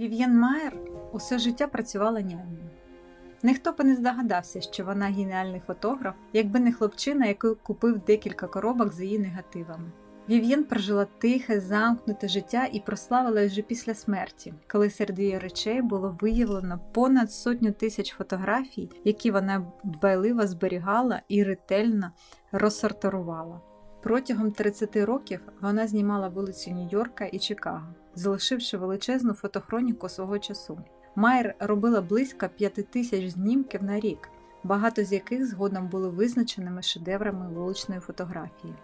Вів'єн Майер усе життя працювала нянею. Ніхто б не здогадався, що вона геніальний фотограф, якби не хлопчина, який купив декілька коробок з її негативами. Вів'єн прожила тихе, замкнуте життя і прославила вже після смерті, коли серед її речей було виявлено понад сотню тисяч фотографій, які вона дбайливо зберігала і ретельно розсортувала. Протягом 30 років вона знімала вулиці Нью-Йорка і Чикаго, залишивши величезну фотохроніку свого часу. Майер робила близько 5 тисяч знімків на рік, багато з яких згодом були визначеними шедеврами вуличної фотографії.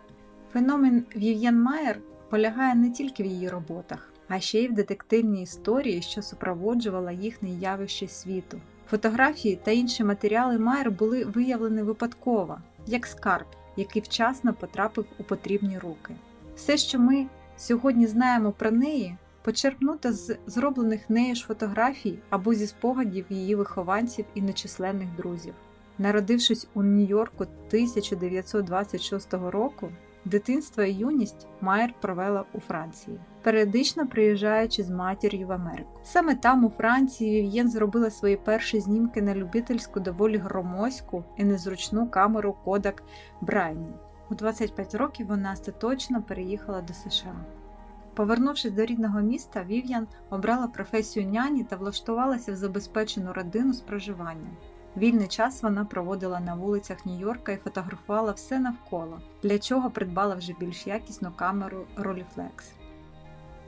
Феномен Вів'ян Майер полягає не тільки в її роботах, а ще й в детективній історії, що супроводжувала їхнє явище світу. Фотографії та інші матеріали Майер були виявлені випадково, як скарб, який вчасно потрапив у потрібні руки. Все, що ми сьогодні знаємо про неї, почерпнуто з зроблених нею ж фотографій або зі спогадів її вихованців і нечисленних друзів. Народившись у Нью-Йорку 1926 року, дитинство і юність Майер провела у Франції, періодично приїжджаючи з матір'ю в Америку. Саме там, у Франції, Вів'єн зробила свої перші знімки на любительську, доволі громоздьку і незручну камеру Kodak Брайні. У 25 років вона остаточно переїхала до США. Повернувшись до рідного міста, Вів'ян обрала професію няні та влаштувалася в забезпечену родину з проживанням. Вільний час вона проводила на вулицях Нью-Йорка і фотографувала все навколо, для чого придбала вже більш якісну камеру Rolleiflex.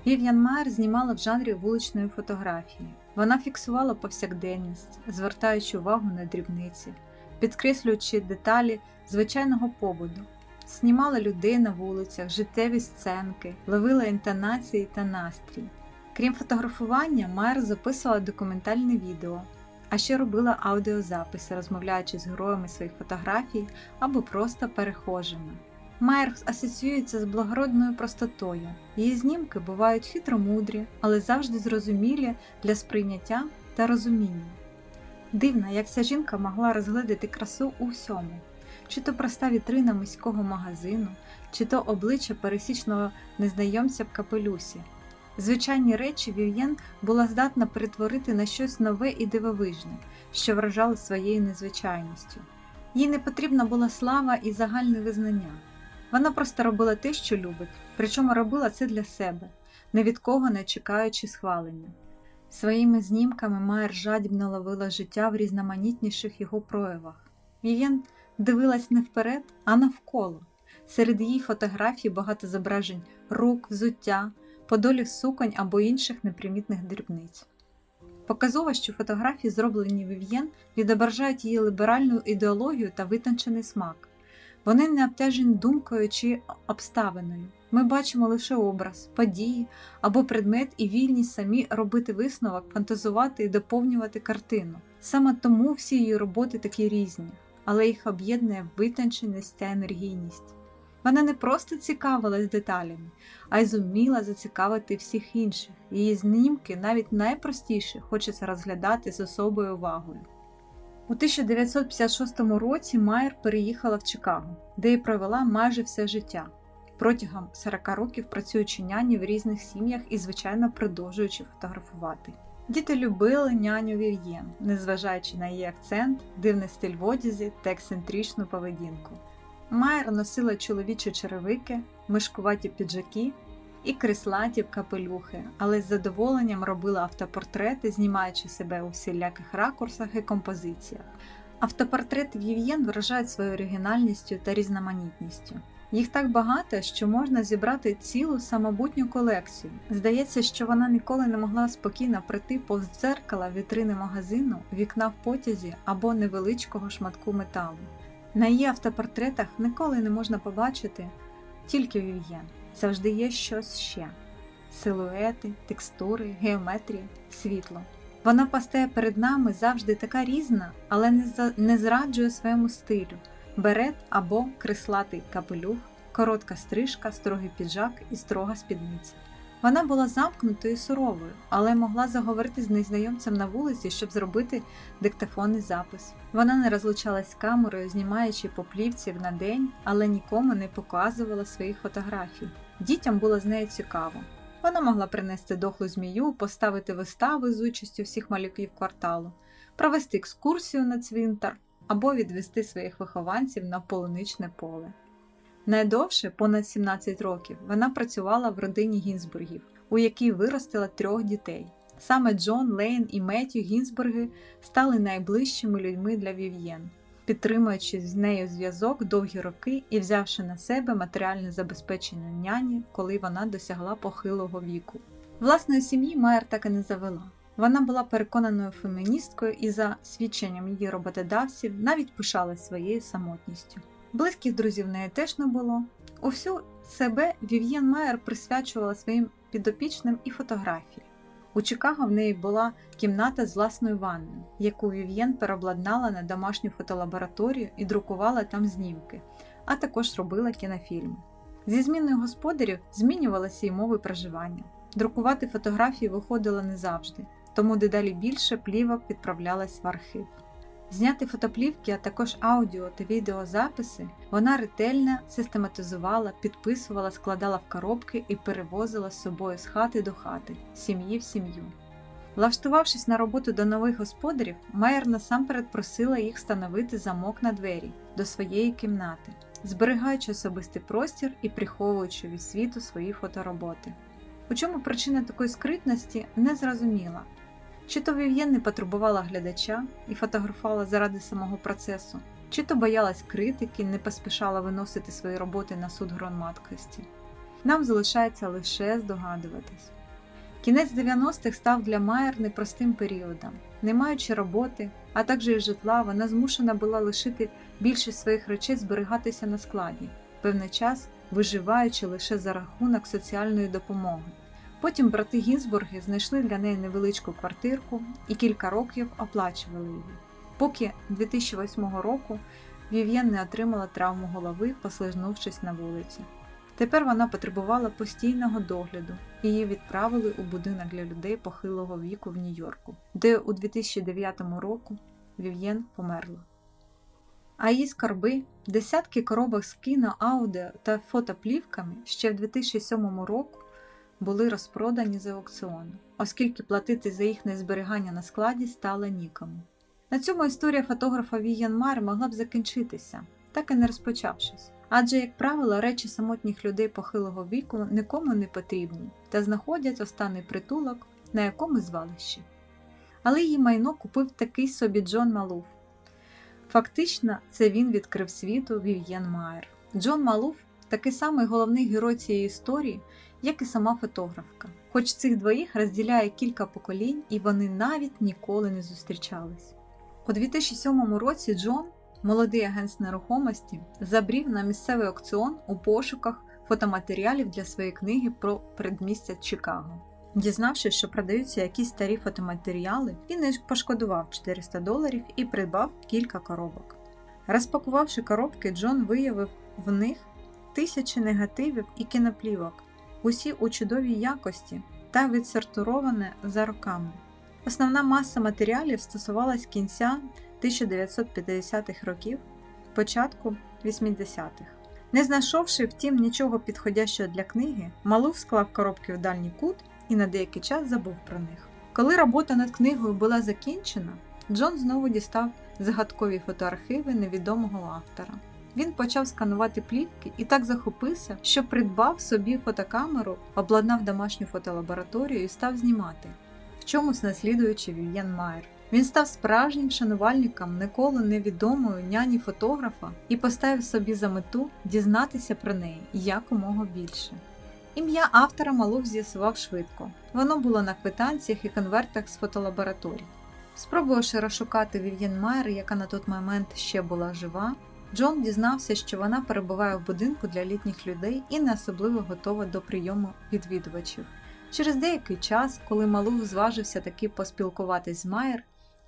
Вів'ян Майер знімала в жанрі вуличної фотографії. Вона фіксувала повсякденність, звертаючи увагу на дрібниці, підкреслюючи деталі звичайного побуду, знімала людей на вулицях, життєві сценки, ловила інтонації та настрій. Крім фотографування, Майер записувала документальне відео, а ще робила аудіозаписи, розмовляючи з героями своїх фотографій або просто перехожими. Майер асоціюється з благородною простотою. Її знімки бувають хитромудрі, але завжди зрозумілі для сприйняття та розуміння. Дивно, як ця жінка могла розглядати красу у всьому, чи то проста вітрина міського магазину, чи то обличчя пересічного незнайомця в капелюсі. Звичайні речі Вів'єн була здатна перетворити на щось нове і дивовижне, що вражало своєю незвичайністю. Їй не потрібна була слава і загальне визнання. Вона просто робила те, що любить, причому робила це для себе, не від кого не чекаючи схвалення. Своїми знімками Майер жадібно ловила життя в різноманітніших його проявах. Вів'єн дивилась не вперед, а навколо. Серед її фотографій багато зображень рук, взуття, подолів суконь або інших непримітних дрібниць. Показово, що фотографії, зроблені Вів'єн, відображають її ліберальну ідеологію та витончений смак. Вони не обтяжені думкою чи обставиною. Ми бачимо лише образ, події або предмет і вільність самі робити висновок, фантазувати і доповнювати картину. Саме тому всі її роботи такі різні, але їх об'єднує витонченість та енергійність. Вона не просто цікавилась деталями, а й зуміла зацікавити всіх інших. Її знімки, навіть найпростіші, хочеться розглядати з особою увагою. У 1956 році Майер переїхала в Чикаго, де й провела майже все життя, протягом 40 років працюючи няні в різних сім'ях і, звичайно, продовжуючи фотографувати. Діти любили няню Вів'єн, незважаючи на її акцент, дивний стиль в одязі та ексцентричну поведінку. Майер носила чоловічі черевики, мишкуваті піджаки і крислаті капелюхи, але з задоволенням робила автопортрети, знімаючи себе у всіляких ракурсах і композиціях. Автопортрети Вів'єн вражають своєю оригінальністю та різноманітністю. Їх так багато, що можна зібрати цілу самобутню колекцію. Здається, що вона ніколи не могла спокійно пройти повз дзеркала вітрини магазину, вікна в потязі або невеличкого шматку металу. На її автопортретах ніколи не можна побачити тільки вів'єн. Завжди є щось ще: силуети, текстури, геометрія, світло. Вона постає перед нами завжди така різна, але не, не зраджує своєму стилю: берет або крислатий капелюх, коротка стрижка, строгий піджак і строга спідниця. Вона була замкнутою і суровою, але могла заговорити з незнайомцем на вулиці, щоб зробити диктофонний запис. Вона не розлучалась з камерою, знімаючи по плівці на день, але нікому не показувала своїх фотографій. Дітям було з нею цікаво. Вона могла принести дохлу змію, поставити вистави з участю всіх малюків кварталу, провести екскурсію на цвинтар або відвести своїх вихованців на полуничне поле. Найдовше, понад 17 років, вона працювала в родині Гінзбургів, у якій виростила трьох дітей. Саме Джон, Лейн і Меттю Гінзбурги стали найближчими людьми для Вів'єн, підтримуючи з нею зв'язок довгі роки і взявши на себе матеріальне забезпечення няні, коли вона досягла похилого віку. Власної сім'ї Майер так і не завела. Вона була переконаною феміністкою і, за свідченням її роботодавців, навіть пишалась своєю самотністю. Близьких друзів в неї теж не було. Усю себе Вів'єн Майер присвячувала своїм підопічним і фотографії. У Чикаго в неї була кімната з власною ванною, яку Вів'єн переобладнала на домашню фотолабораторію і друкувала там знімки, а також робила кінофільми. Зі зміною господарів змінювалися й мови проживання. Друкувати фотографії виходило не завжди, тому дедалі більше плівок відправлялась в архів. Зняти фотоплівки, а також аудіо та відеозаписи вона ретельно систематизувала, підписувала, складала в коробки і перевозила з собою з хати до хати, сім'ї в сім'ю. Влаштувавшись на роботу до нових господарів, Майер насамперед просила їх встановити замок на двері до своєї кімнати, зберігаючи особистий простір і приховуючи від світу свої фотороботи. У чому причина такої скритності не зрозуміла. Чи то Вів'єн не потребувала глядача і фотографувала заради самого процесу, чи то боялась критики, не поспішала виносити свої роботи на суд громадськості. Нам залишається лише здогадуватись. Кінець 90-х став для Майер непростим періодом. Не маючи роботи, а також і житла, вона змушена була лишити більшість своїх речей зберігатися на складі, певний час виживаючи лише за рахунок соціальної допомоги. Потім брати Гінзбурги знайшли для неї невеличку квартирку і кілька років оплачували її. Поки 2008 року Вів'єн не отримала травму голови, послизнувшись на вулиці. Тепер вона потребувала постійного догляду, і її відправили у будинок для людей похилого віку в Нью-Йорку, де у 2009 року Вів'єн померла. А її скарби, десятки коробок з кіно, аудіо та фотоплівками ще в 2007 року були розпродані за аукціону, оскільки платити за їхнє зберігання на складі стало нікому. На цьому історія фотографа Віян Мар могла б закінчитися, так і не розпочавшись. Адже, як правило, речі самотніх людей похилого віку нікому не потрібні та знаходять останній притулок на якомусь звалищі. Але її майно купив такий собі Джон Малуф. Фактично, це він відкрив світу Вів'єн Майер. Джон Малуф такий самий головний герой цієї історії, як і сама фотографка. Хоч цих двоїх розділяє кілька поколінь, і вони навіть ніколи не зустрічались. У 2007 році Джон, молодий агент з нерухомості, забрів на місцевий аукціон у пошуках фотоматеріалів для своєї книги про передмістя Чикаго. Дізнавшись, що продаються якісь старі фотоматеріали, він не пошкодував 400 доларів і придбав кілька коробок. Розпакувавши коробки, Джон виявив в них тисячі негативів і кіноплівок, усі у чудовій якості та відсортоване за роками. Основна маса матеріалів стосувалась кінця 1950-х років, початку 80-х. Не знайшовши, втім, нічого підходящого для книги, Малуф склав коробки в дальній кут і на деякий час забув про них. Коли робота над книгою була закінчена, Джон знову дістав загадкові фотоархіви невідомого автора. Він почав сканувати плівки і так захопився, що придбав собі фотокамеру, обладнав домашню фотолабораторію і став знімати, в чомусь наслідуючи Вів'єн Майер. Він став справжнім шанувальником ніколи невідомої няні фотографа і поставив собі за мету дізнатися про неї якомога більше. Ім'я автора Малух з'ясував швидко. Воно було на квитанціях і конвертах з фотолабораторій. Спробувавши розшукати Вів'єн Майер, яка на той момент ще була жива, Джон дізнався, що вона перебуває в будинку для літніх людей і не особливо готова до прийому відвідувачів. Через деякий час, коли Малух зважився таки поспілкуватись з Майер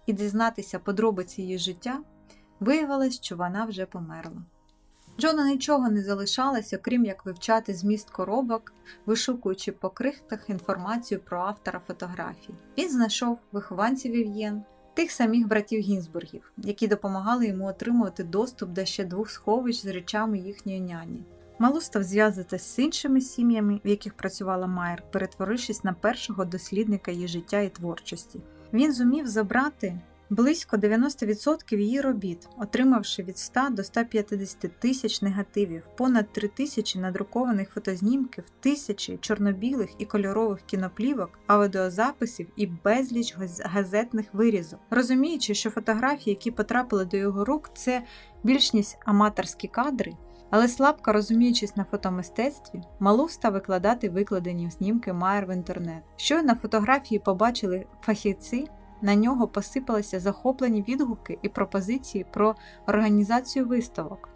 і дізнатися подробиці її життя, виявилось, що вона вже померла. Джону нічого не залишалося, крім як вивчати зміст коробок, вишукуючи по крихтах інформацію про автора фотографій. Він знайшов вихованців Вів'єн, тих самих братів Гінзбургів, які допомагали йому отримувати доступ до ще двох сховищ з речами їхньої няні. Малу став зв'язатися з іншими сім'ями, в яких працювала Майер, перетворившись на першого дослідника її життя і творчості. Він зумів забрати близько 90% її робіт, отримавши від 100 до 150 тисяч негативів, понад 3 тисячі надрукованих фотознімків, тисячі чорнобілих і кольорових кіноплівок, аудіозаписів і безліч газетних вирізок. Розуміючи, що фотографії, які потрапили до його рук, це більш ніж аматорські кадри. Але слабко розуміючись на фотомистецтві, Малув став викладати викладені знімки Майер в інтернет. Щойно фотографії побачили фахівці, на нього посипалися захоплені відгуки і пропозиції про організацію виставок.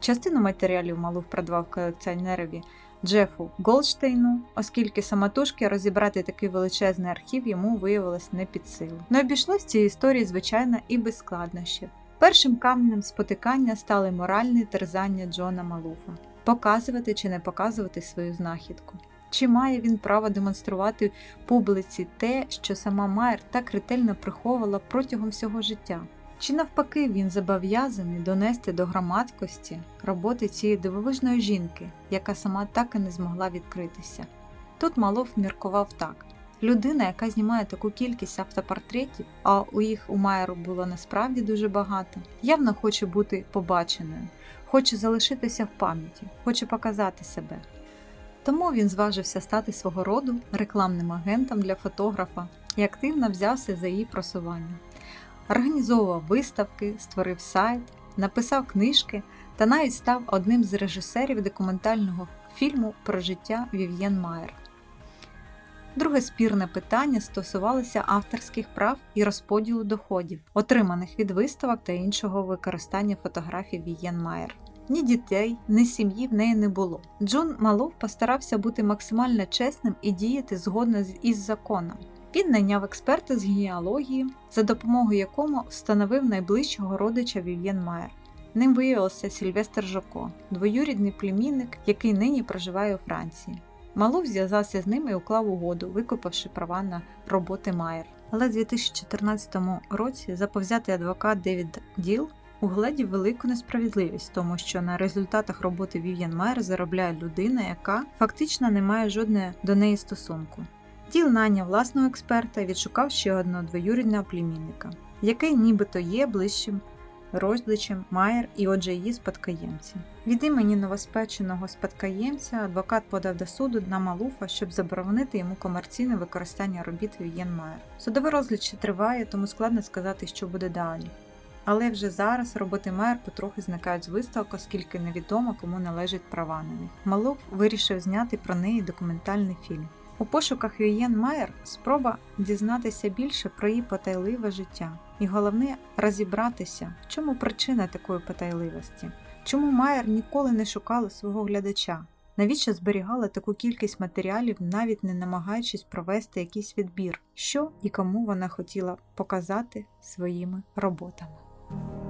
Частину матеріалів Малув продавав колекціонерові Джефу Голдштейну, оскільки самотужки розібрати такий величезний архів йому виявилось не під силу. Не обійшлось цієї історії, звичайно, і без складнощів. Першим каменем спотикання стали моральні терзання Джона Малуфа показувати чи не показувати свою знахідку. Чи має він право демонструвати публіці те, що сама Майер так ретельно приховувала протягом всього життя? Чи навпаки він зобов'язаний донести до громадськості роботи цієї дивовижної жінки, яка сама так і не змогла відкритися? Тут Малов міркував так: людина, яка знімає таку кількість автопортретів, а у їх у Майеру було насправді дуже багато, явно хоче бути побаченою, хоче залишитися в пам'яті, хоче показати себе. Тому він зважився стати свого роду рекламним агентом для фотографа і активно взявся за її просування. Організовував виставки, створив сайт, написав книжки та навіть став одним з режисерів документального фільму про життя Вів'єн Майер. Друге спірне питання стосувалося авторських прав і розподілу доходів, отриманих від виставок та іншого використання фотографій Вієн Майер. Ні дітей, ні сім'ї в неї не було. Джон Малов постарався бути максимально чесним і діяти згодно із законом. Він найняв експерта з генеалогії, за допомогою якому встановив найближчого родича Вів'єн Майер. Ним виявився Сільвестр Жоко, двоюрідний племінник, який нині проживає у Франції. Малов зв'язався з ним і уклав угоду, викупивши права на роботи Майер. Але в 2014 році заповзятий адвокат Девід Діл угледів велику несправедливість, тому що на результатах роботи Вів'ян Майер заробляє людина, яка фактично не має жодної до неї стосунку. Діл наняв власного експерта відшукав ще одного двоюрідного племінника, який нібито є ближчим родичем Майер і отже її спадкоємцем. Від імені новоспеченого спадкоємця адвокат подав до суду на Малуфа, щоб заборонити йому комерційне використання робіт Вів'єн Майер. Судовий розгляд ще триває, тому складно сказати, що буде далі. Але вже зараз роботи Майер потрохи зникають з виставок, оскільки невідомо, кому належать права на них. Малуф вирішив зняти про неї документальний фільм. У пошуках Вієн Майер спроба дізнатися більше про її потайливе життя, і головне розібратися, в чому причина такої потайливості, чому Майер ніколи не шукала свого глядача, навіщо зберігала таку кількість матеріалів, навіть не намагаючись провести якийсь відбір, що і кому вона хотіла показати своїми роботами. Thank you.